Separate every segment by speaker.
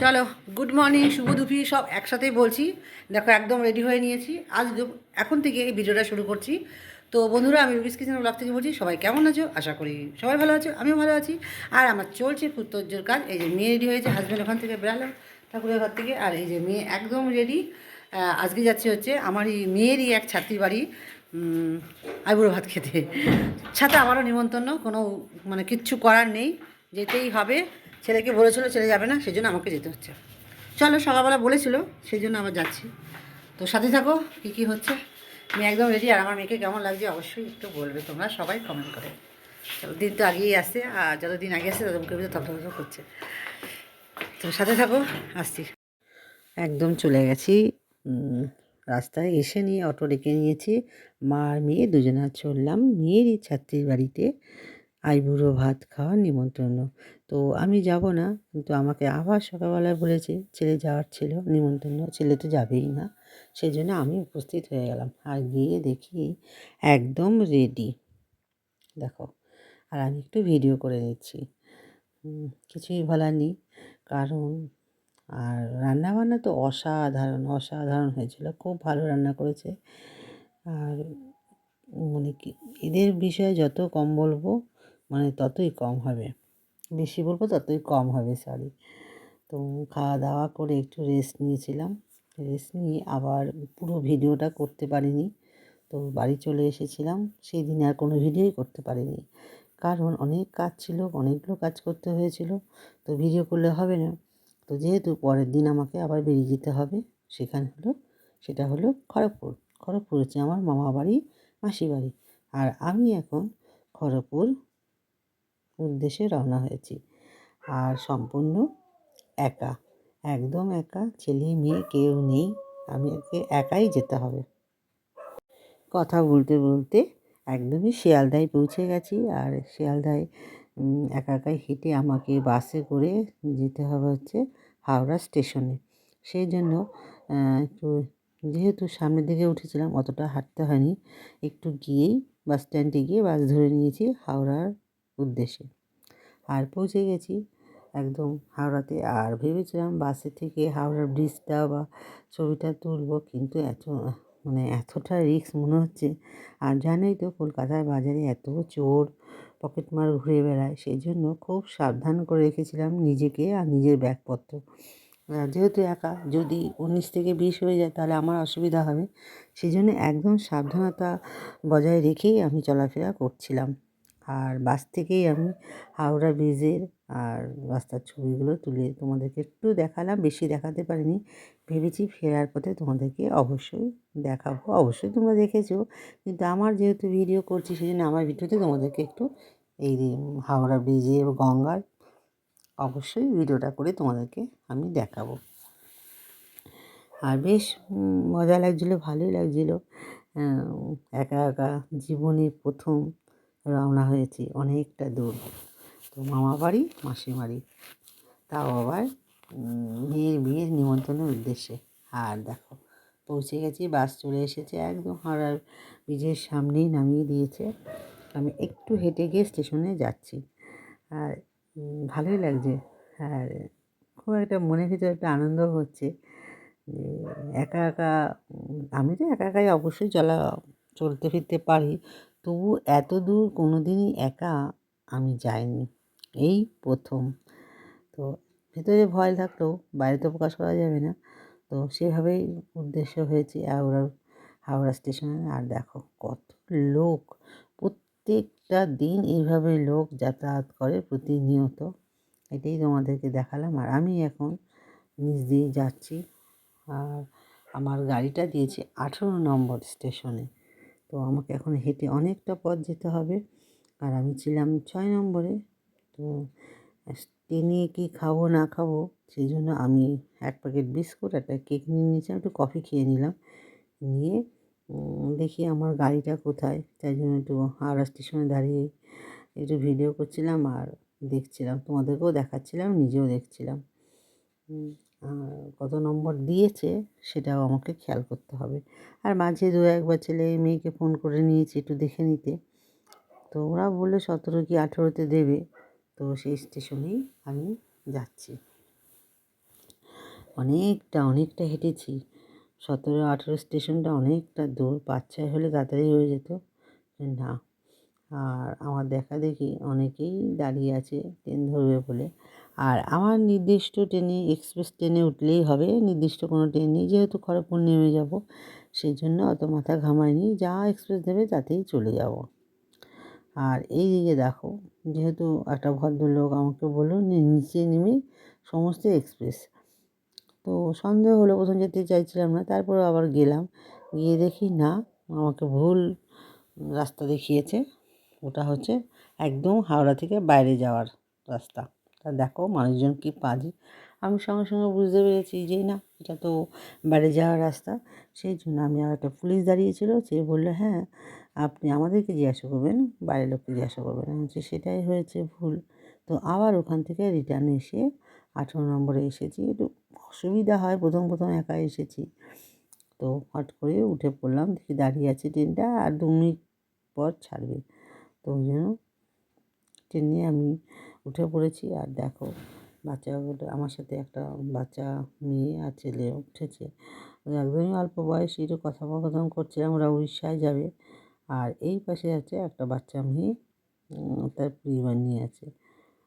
Speaker 1: চলো good morning শুভ দুপুরি, সব একসাথেই বলছি। দেখো, একদম রেডি হয়ে নিয়েছি। আজ এখন থেকে এই ভিডিওটা শুরু করছি। তো বন্ধুরা, আমি রুবিস কিচেন ব্লগ থেকে বলছি, সবাই কেমন আছো? আশা করি সবাই ভালো আছো, আমিও ভালো আছি। আর আমার চলছে পুত্তর্যর কাজ, এই যে মেয়ে রেডি হয়েছে হাজব্যান্ড ওখান থেকে বেরালো ঠাকুরের ঘর থেকে, আর এই যে মেয়ে একদম রেডি আজকে যাচ্ছে হচ্ছে আমার এই মেয়েরই এক ছাত্রী বাড়ি আইবুড়ো ভাত খেতে। সাথে আমারও নিমন্ত্রণ, কোনো মানে কিচ্ছু করার নেই, যেতেই হবে। ছেলেকে বলেছিল ছেলে যাবে না সেই জন্য আমাকে যেতে হচ্ছে। চলো, সকালবেলা বলেছিল সেই জন্য আবার যাচ্ছি। তো সাথে থাকো, কী কী হচ্ছে? আমি একদম রেডি আর আমার মেয়েকে কেমন লাগছে অবশ্যই একটু বলবে তোমরা, সবাই কমেন্ট করে। চলো দিন তো আগেই আসছে আর যত দিন আগে আসছে তত মুখে ভিতরে থপথপ করছে। তো সাথে থাকো, আসছি। একদম চলে গেছি। রাস্তায় এসে নিয়ে অটো ডেকে নিয়েছি। মা আর মেয়ে দুজনা চললাম। মেয়েরই ছাত্রীর বাড়িতে। আইবুড়ো ভাত খাওয়ার নিমন্ত্রণ। তো আমি যাব না, কিন্তু আমাকে আবার সকালবেলায় বলেছে, ছেলে যাওয়ার ছিল, নিমন্ত্রণ, ছেলে তো যাবেই না। সেই জন্য আমি উপস্থিত হয়ে গেলাম আর গিয়ে দেখি একদম রেডি দেখো, আর আমি একটু ভিডিও করে নিচ্ছি। কিছুই বলার নেই, কারণ আর রান্নাবান্না তো অসাধারণ অসাধারণ হয়েছিল, খুব ভালো রান্না করেছে। আর মানে কি, এদের বিষয়ে যত কম বলব মানে ততই কম হবে। বেশি বলব ততই কম হবে সরি তো খাওয়া দাওয়া করে একটু রেস্ট নিয়েছিলাম। রেস্ট নিয়ে আবার পুরো ভিডিওটা করতে পারিনি। তো বাড়ি চলে এসেছিলাম। সেই দিন আর কোনো ভিডিওই করতে পারিনি। কারণ অনেক কাজ ছিল, অনেকগুলো কাজ করতে হয়েছিল। তো ভিডিও করলে হবে না। তো যেহেতু পরের দিন আমাকে আবার বেরিয়ে যেতে হবে, সেখানে হলো, সেটা হলো খড়গপুর। খড়গপুর হচ্ছে আমার মামা বাড়ি মাসি বাড়ি আর আমি এখন খড়গপুর উদ্দেশ্যে রওনা হয়েছি। আর সম্পূর্ণ একা, একদম একা, ছেলে, মেয়ে কেউ নেই আমি একাই যেতে হবে। কথা বলতে বলতে একদমই শিয়ালদায় পৌঁছে গেছি আর শিয়ালদায় একা একাই হেঁটে আমাকে বাসে করে যেতে হবে হচ্ছে হাওড়া স্টেশনে। সেই জন্য একটু যেহেতু সামনের দিকে উঠেছিলাম, অতটা হাঁটতে হয়নি। একটু গিয়েই বাস স্ট্যান্ডে গিয়ে বাস ধরে নিয়েছি হাওড়ার উদ্দেশ্যে। আর পৌঁছে গেছি একদম হাওড়াতে। আর ভেবেছিলাম বাসে থেকে হাওড়ার ব্রিজটা বা ছবিটা তুলবো, কিন্তু এত মানে এতটা রিস্ক মনে হচ্ছে। আর জানোই তো কলকাতার বাজারে এত চোর পকেটমার ঘুরে বেড়ায়, সেই জন্য খুব সাবধান করে রেখেছিলাম নিজেকে আর নিজের ব্যাগপত্র। যেহেতু একা, যদি উনিশ থেকে বিশ হয়ে যায় তাহলে আমার অসুবিধা হবে। সেই জন্য একদম সাবধানতা বজায় রেখেই আমি চলাফেরা করছিলাম। আর বাস থেকেই আমি হাওড়া ব্রিজের আর রাস্তার ছবিগুলো তুলে তোমাদেরকে একটু দেখালাম। বেশি দেখাতে পারিনি। ভেবেছি ফেরার পথে তোমাদেরকে অবশ্যই দেখাবো। অবশ্যই তোমরা দেখেছ। কিন্তু আমার যেহেতু ভিডিও করছি সেই জন্য আমার ভিডিওতে তোমাদেরকে একটু এই হাওড়া ব্রিজে গঙ্গার অবশ্যই ভিডিওটা করে তোমাদেরকে আমি দেখাবো। আর বেশ মজা লাগছিল, ভালোই লাগছিল। একা একা জীবনে প্রথম রওনা হয়েছি অনেকটা দূর। তো মামা বাড়ি, মাসি বাড়ি। তাও আবার মেয়ের বিয়ের নিমন্ত্রণের উদ্দেশ্যে। আর দেখো, পৌঁছে গেছি, বাস চলে এসেছে একদম হাওড়ার ব্রিজের সামনেই নামিয়ে দিয়েছে। আমি একটু হেঁটে গিয়ে স্টেশনে যাচ্ছি। আর ভালোই লাগছে। আর, খুব একটা মনের ভিতরে একটা আনন্দ হচ্ছে যে একা একা, আমি তো একা একাই অবশ্যই চলা, চলতে ফিরতে পারি। তবু এত দূর কোনো দিনই একা আমি যাইনি। এই প্রথম। তো ভেতরে ভয় থাকলেও বাইরে তো প্রকাশ করা যাবে না। তো সেভাবেই উদ্দেশ্য হয়েছে হাওড়া হাওড়া স্টেশনে। আর দেখো কত লোক। প্রত্যেকটা দিন এইভাবে লোক যাতায়াত করে প্রতিনিয়ত। এটাই তোমাদেরকে দেখালাম। আর আমি এখন নিচ দিয়ে যাচ্ছি। আর আমার গাড়িটা দিয়েছে আঠেরো নম্বর স্টেশনে। তো আমাকে এখন হেঁটে অনেকটা পথ যেতে হবে। আর আমি ছিলাম ছয় নম্বরে। তো ট্রেনে কি খাব, না খাব, সেই জন্য আমি এক প্যাকেট বিস্কুট, একটা কেক নিয়ে নিয়েছিলাম, একটু কফি খেয়ে নিলাম। নিয়ে দেখি আমার গাড়িটা কোথায়। তাই জন্য একটু হাওড়া স্টেশনে দাঁড়িয়ে একটু ভিডিও করছিলাম আর দেখছিলাম। তোমাদেরকেও দেখাচ্ছিলাম, নিজেও দেখছিলাম। কত নম্বর দিয়েছে সেটাও আমাকে খেয়াল করতে হবে। আর মাঝে দু একবার ছেলে মেয়েকে ফোন করে নিয়েছি একটু দেখে নিতে। তো ওরা বলল, সতেরো কি আঠেরোতে দেবে? তো সেই স্টেশনেই আমি যাচ্ছি। অনেকটা অনেকটা হেঁটেছি। সতেরো, আঠেরো স্টেশনটা অনেকটা দূর, পাঁচ, ছয় হলে তাড়াতাড়ি হয়ে যেত। না, আর আমার দেখা দেখি অনেকেই দাঁড়িয়ে আছে, ট্রেন ধরবে বলে। আর আমার নির্দিষ্ট ট্রেনে, এক্সপ্রেস ট্রেনে উঠলেই হবে। নির্দিষ্ট কোনো ট্রেন নেই, যেহেতু খড়গপুর নেমে যাব সেই জন্য অত মাথা ঘামায়নি। যা এক্সপ্রেস দেবে তাতেই চলে যাব। আর এই দিকে দেখো, যেহেতু একটা ভদ্রলোক আমাকে বলল নিচে নেমে সমস্ত এক্সপ্রেস। তো সন্দেহ হলো, প্রথম যেতে চাইছিলাম না তারপরে আবার গেলাম। গিয়ে দেখি না, আমাকে ভুল রাস্তা দেখিয়েছে। ওটা হচ্ছে একদম হাওড়া থেকে বাইরে যাওয়ার রাস্তা। তা দেখো মানুষজন কি পাজি। আমি সঙ্গে সঙ্গে বুঝতে পেরেছি যে না, এটা তো বাইরে যাওয়ার রাস্তা। সেই জন্য আমি আর একটা পুলিশ দাঁড়িয়েছিল, সে বলল হ্যাঁ আপনি আমাদেরকে জিজ্ঞাসা করবেন, বাইরের লোককে জিজ্ঞাসা করবেন। আমি বলছি, সেটাই হয়েছে ভুল। তো আবার ওখান থেকে রিটার্ন এসে আঠেরো নম্বরে এসেছি। একটু অসুবিধা হয়, প্রথম প্রথম একা এসেছি। তো হট করে উঠে পড়লাম, দেখি দাঁড়িয়ে আছে ট্রেনটা আর দু মিনিট পর ছাড়বে। তো ওই জন্য ট্রেনে আমি উঠে পড়েছি আর দেখো বাচ্চাগুলো আমার সাথে একটা বাচ্চা মেয়ে আর ছেলে উঠেছে। একদমই অল্প বয়সী, একটু কথোপকথন করছে ওরা উড়িষ্যায় যাবে। আর এই পাশে আছে একটা বাচ্চা মেয়ে তার পরিবার নিয়ে আছে।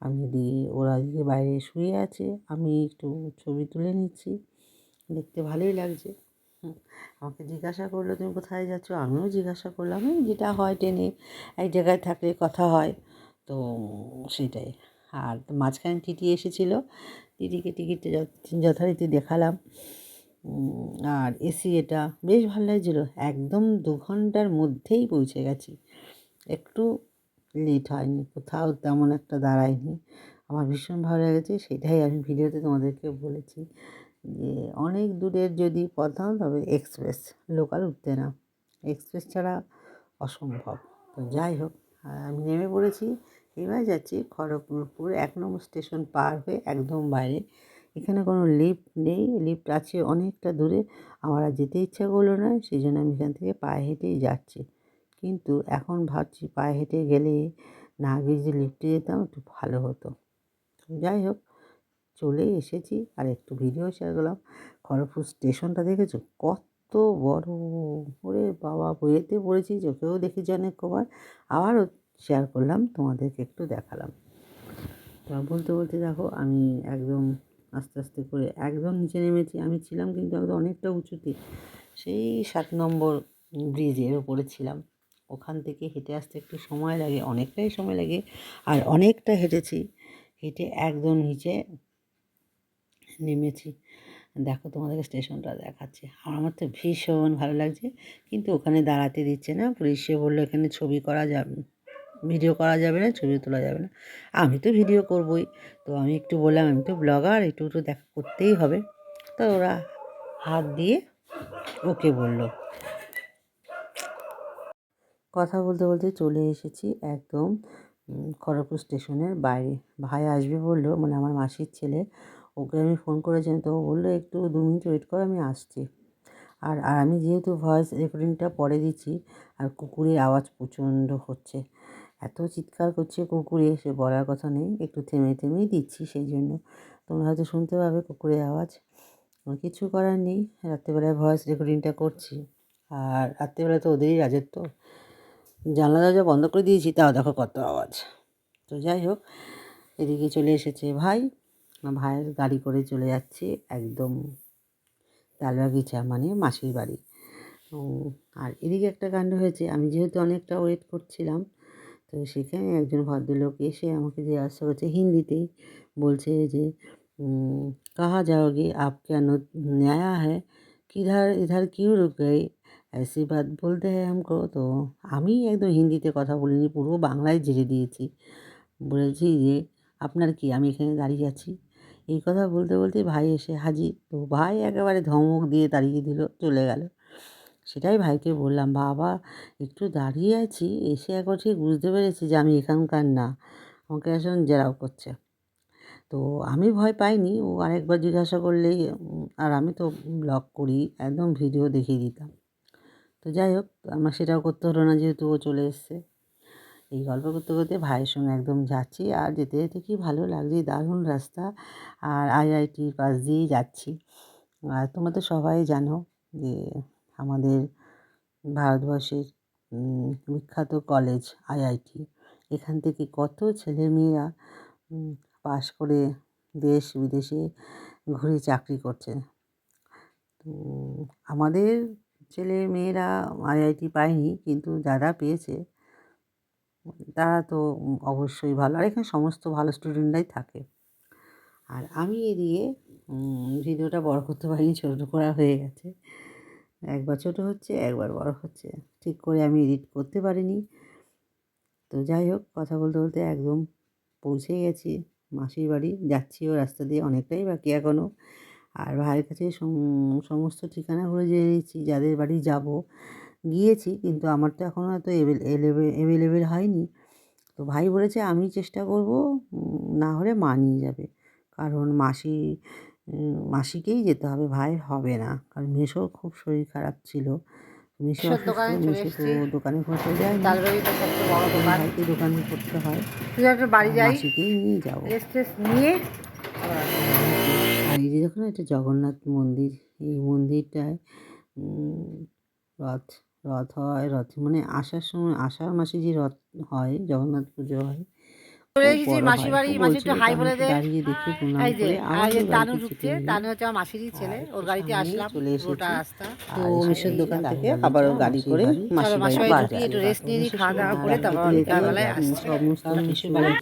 Speaker 1: আমি দিয়ে ওরা দিকে বাইরে শুয়ে আছে, আমি একটু ছবি তুলে নিচ্ছি। দেখতে ভালোই লাগছে। আমাকে জিজ্ঞাসা করল, তুমি কোথায় যাচ্ছ? আমিও জিজ্ঞাসা করলাম যেটা হয় ট্রেনে এক জায়গায় থাকলে কথা হয়। তো সেটাই। আর মাঝখানে টিটি এসেছিল। টিটিকে টিকিটটা যথ- যথারীতি দেখালাম। আর এসি এটা বেশ ভালো লাগছিল। একদম দু ঘণ্টার মধ্যেই পৌঁছে গেছি। একটু লেট হয়নি, কোথাও তেমন একটা দাঁড়ায়নি। আমার ভীষণ ভালো লেগেছে, সেটাই আমি ভিডিওতে তোমাদেরকে বলেছি যে অনেক দূরের যদি পথ তবে এক্সপ্রেস লোকাল উঠতে না। এক্সপ্রেস ছাড়া অসম্ভব। তো যাই হোক আমি নেমে পড়েছি। এবার যাচ্ছি খড়গপুর। এক নম্বর স্টেশন পার হয়ে একদম বাইরে। এখানে কোনো লিফট নেই। লিফট আছে অনেকটা দূরে। আমার আর যেতে ইচ্ছা করল না সেই জন্য আমি এখান থেকে পায়ে হেঁটেই যাচ্ছি। কিন্তু এখন ভাবছি পায়ে হেঁটে গেলে না গিয়ে যদি লিফটে যেতাম একটু ভালো হতো। যাই হোক, চলে এসেছি আর একটু ভিডিও শেয়ার করলাম। খড়গপুর স্টেশনটা দেখেছ? কত বড়। ওরে বাবা বইয়েতে পড়েছি, চোখেও দেখেছি অনেক কবার আবারও শেয়ার করলাম, তোমাদেরকে একটু দেখালাম। তা বলতে বলতে দেখো, আমি একদম আস্তে আস্তে করে একদম নিচে নেমেছি। আমি ছিলাম কিন্তু একদম অনেকটা উঁচুতে, সেই সাত নম্বর ব্রিজের ওপরে ছিলাম। ওখান থেকে হেঁটে আসতে একটু সময় লাগে, অনেকটাই সময় লাগে, আর অনেকটা হেঁটেছি, হেঁটে একদম নিচে নেমেছি। দেখো তোমাদেরকে স্টেশনটা দেখাচ্ছে। আর আমার তো ভীষণ ভালো লাগছে, কিন্তু ওখানে দাঁড়াতে দিচ্ছে না, পুলিশে বলল এখানে ছবি করা যাবে। ভিডিও করা যাবে না, ছবি তোলা যাবে না। আমি তো ভিডিও করবই। তো আমি একটু বললাম, আমি তো ব্লগার, একটু একটু দেখা করতেই হবে। তো ওরা হাত দিয়ে ওকে বলল। কথা বলতে বলতে চলে এসেছি একদম খড়গপুর স্টেশনের বাইরে। ভাই আসবে বলল মানে আমার মাসির ছেলে, ওকে আমি ফোন করেছিলাম তো বলল, একটু দু মিনিট ওয়েট করে, আমি আসছি। আর আর আমি যেহেতু ভয়েস রেকর্ডিংটা পরে দিচ্ছি, আর কুকুরের আওয়াজ প্রচণ্ড হচ্ছে। এত চিৎকার করছে কুকুরে, সে বলার কথা নেই। একটু থেমে থেমেই দিচ্ছি সেই জন্য। তোমরা হয়তো শুনতে পাবে কুকুরের আওয়াজ। কিছু করার নেই। রাত্রেবেলায় ভয়েস রেকর্ডিংটা করছি। আর রাত্রেবেলা তো ওদেরই রাজত্ব। জানলা দরজা বন্ধ করে দিয়েছি, তাও দেখো কত আওয়াজ। তো যাই হোক, এদিকে চলে এসেছে ভাই। ভাইয়ের গাড়ি করে চলে যাচ্ছে একদম তালবাগিচা মানে মাসির বাড়ি। আর এদিকে একটা কাণ্ড হয়েছে। আমি যেহেতু অনেকটা ওয়েট করছিলাম তো সেখানে একজন ভদ্রলোক এসে আমাকে জিজ্ঞাসা করছে হিন্দিতেই বলছে যে উম, कहाँ जाओगे आप क्या नो- नया है किधर इधर क्यों रुक गए ऐसी बात বলতে হয় हमको তো আমি একদম হিন্দিতে কথা বলিনি পুরো বাংলায় ঝেড়ে দিয়েছি বলেছি যে আপনার কি আমি এখানে দাঁড়িয়ে আছি এই কথা বলতে বলতে ভাই এসে হাজির তো ভাই একেবারে ধমক দিয়ে তাড়িয়ে দিল চলে গেল সেটাই ভাইকে বললাম, বাবা, একটু দাঁড়িয়ে আছি, এসে একবার ঠিক বুঝতে পেরেছি যে আমি এখানকার না। আমাকে এখন জেরাও করছে। তো আমি ভয় পাইনি, ও আরেকবার জিজ্ঞাসা করলেই আর আমি তো ব্লগ করি, একদম ভিডিও দেখিয়ে দিতাম। তো যাই হোক, আমার সেটাও করতে হলো না যেহেতু ও চলে এসছে। এই গল্প করতে করতে ভাইয়ের সঙ্গে একদম যাচ্ছি, আর যেতে যেতে কি ভালো লাগছে দারুণ রাস্তা, আর আইআইটির পাশ দিয়েই যাচ্ছি। আর তোমরা তো সবাই জানো যে আমাদের ভারতবর্ষের বিখ্যাত কলেজ, আইআইটি। এখান থেকে কত ছেলে মেয়েরা পাশ করে দেশ বিদেশে ঘুরে চাকরি করছে। তো আমাদের ছেলে মেয়েরা আইআইটি পায়নি, কিন্তু যারা পেয়েছে, তারা তো অবশ্যই ভালো। আর এখানে সমস্ত ভালো স্টুডেন্টরাই থাকে। আর আমি এদিকে ভিডিওটা বড় করতে পারিনি, ছোটো করা হয়ে গেছে। একবার ছোটো হচ্ছে, একবার বড় হচ্ছে। ঠিক করে আমি এডিট করতে পারিনি। তো যাই হোক, কথা বলতে বলতে একদম পৌঁছে গেছি। মাসির বাড়ি যাচ্ছি ও রাস্তা দিয়ে, অনেকটাই বাকি এখনও আর ভাইয়ের কাছে সম- সমস্ত ঠিকানাগুলো জেনে নিচ্ছি যাদের বাড়ি যাব। গিয়েছি, কিন্তু আমার তো এখনও এত অ্যাভেলেবেল হয়নি। তো ভাই বলেছে, আমি চেষ্টা করব না হলে মা নিয়ে যাবে। কারণ মাসি মাসিকেই যেতে হবে ভাই হবে না। কারণ মেশোর খুব শরীর খারাপ ছিল। মেশো
Speaker 2: দোকানে
Speaker 1: মেশো। দোকানে খোঁজা যায় ভাইকে দোকানে করতে হয়।
Speaker 2: বাড়ি যাই।
Speaker 1: মাসিকেই নিয়ে যাব।
Speaker 2: নিয়ে
Speaker 1: আর এই যে দেখুন এটা জগন্নাথ মন্দির। এই মন্দিরটায় রথ রথ হয়। রথ মানে আসার সময় আষাঢ় মাসে যে রথ হয় জগন্নাথ পুজো হয়
Speaker 2: চলে এসেছি মাসির বাড়ি মাসি একটু হাই বলে দে।
Speaker 1: দাঁড়িয়ে দেখে প্রণাম
Speaker 2: এই যে
Speaker 1: করে।
Speaker 2: যে তানু ঢুকছে তানু হচ্ছে আমার মাসিরই ছেলে ওর গাড়িতে আসলাম পুরোটা রাস্তা।
Speaker 1: তো মিশর দোকান থেকে
Speaker 2: আবার
Speaker 1: গাড়ি করে মাসির বাড়ি
Speaker 2: একটু রেস্ট নিয়ে খাওয়া দাওয়া করে তারপর বিকালবেলায় আসছি।
Speaker 1: বাড়ি